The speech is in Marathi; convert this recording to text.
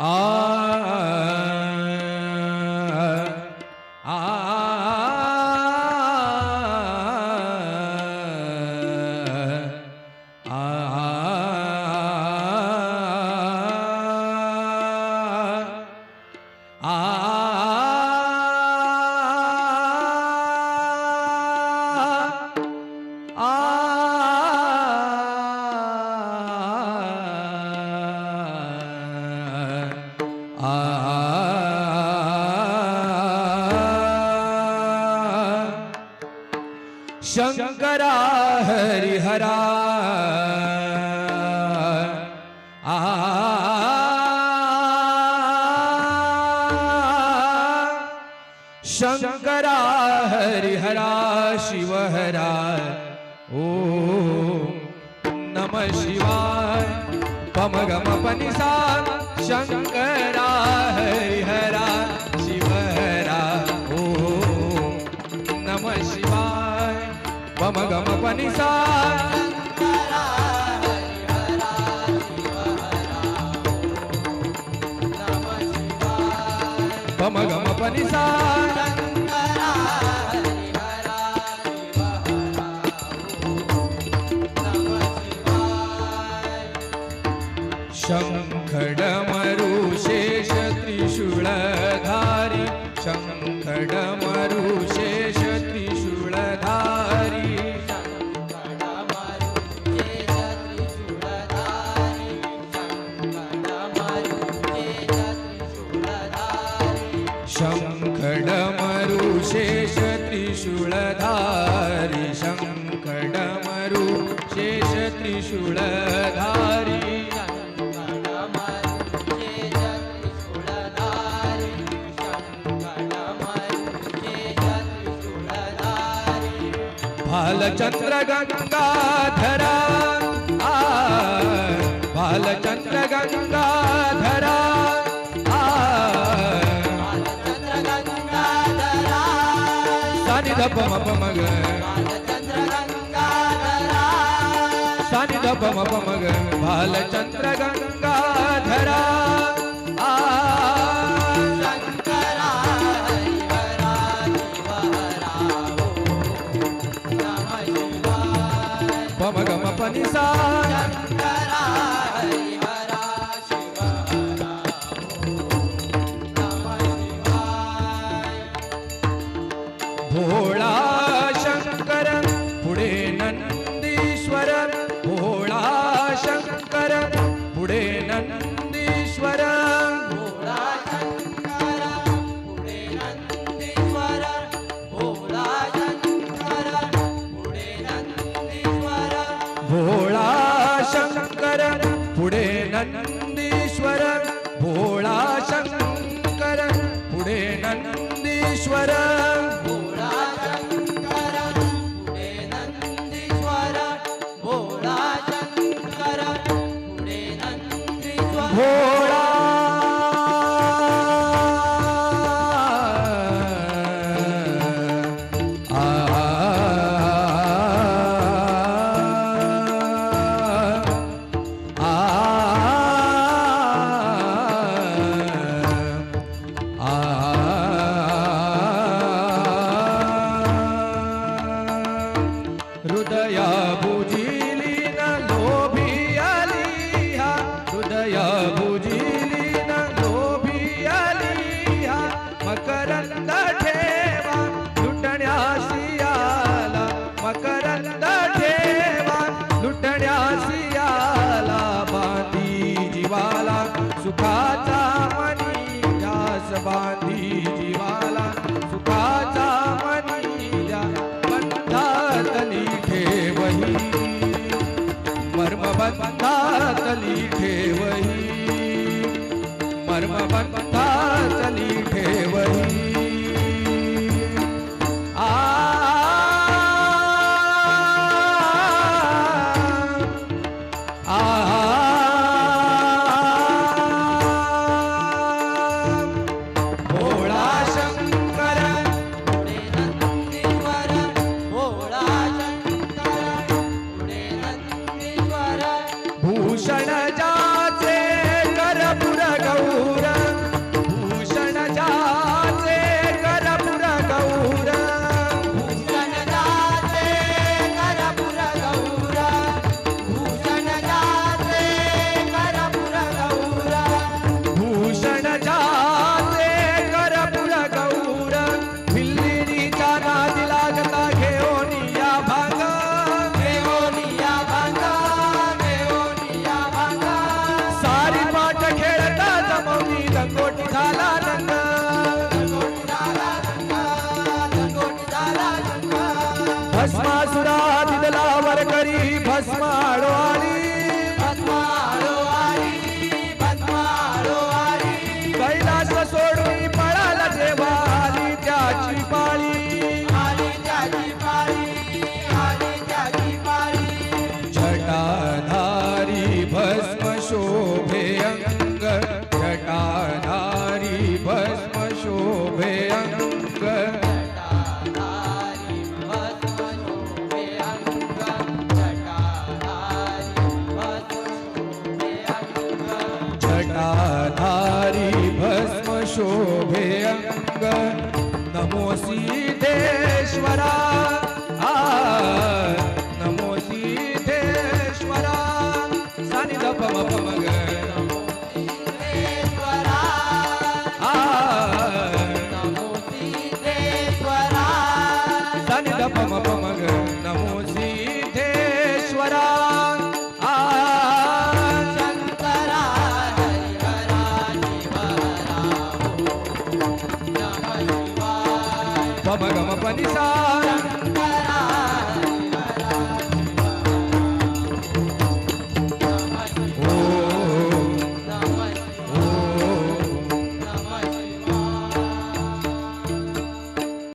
आ शंकरा हरिहरा आ शंकरा हरिहरा शिवहरा ओ नम शिवाय पम गम पनिसा शंकरा हरिहरा शिवहरा ओ नम शिवाय। मम गम पनिसा। मम गम पनिसा। शङ्खडमरु त्रिशूलधारी शेष त्रिशूलधारी शङ्खडमरु शेष त्रिशूलधारी शङ्खडमरु शेष भालचंद्र गंगाधरा आ भालचंद्र गंगाधरा आ सानि धप मप मग। सानी धप मप मग। गंगा गंगाधरा Manisa. touch. मर्मबंधातली ठेवही. मर्मबंधातली ठेवही. भस्मा जटाधारी भस्म शोभे अंग नमो सिद्धेश्वरा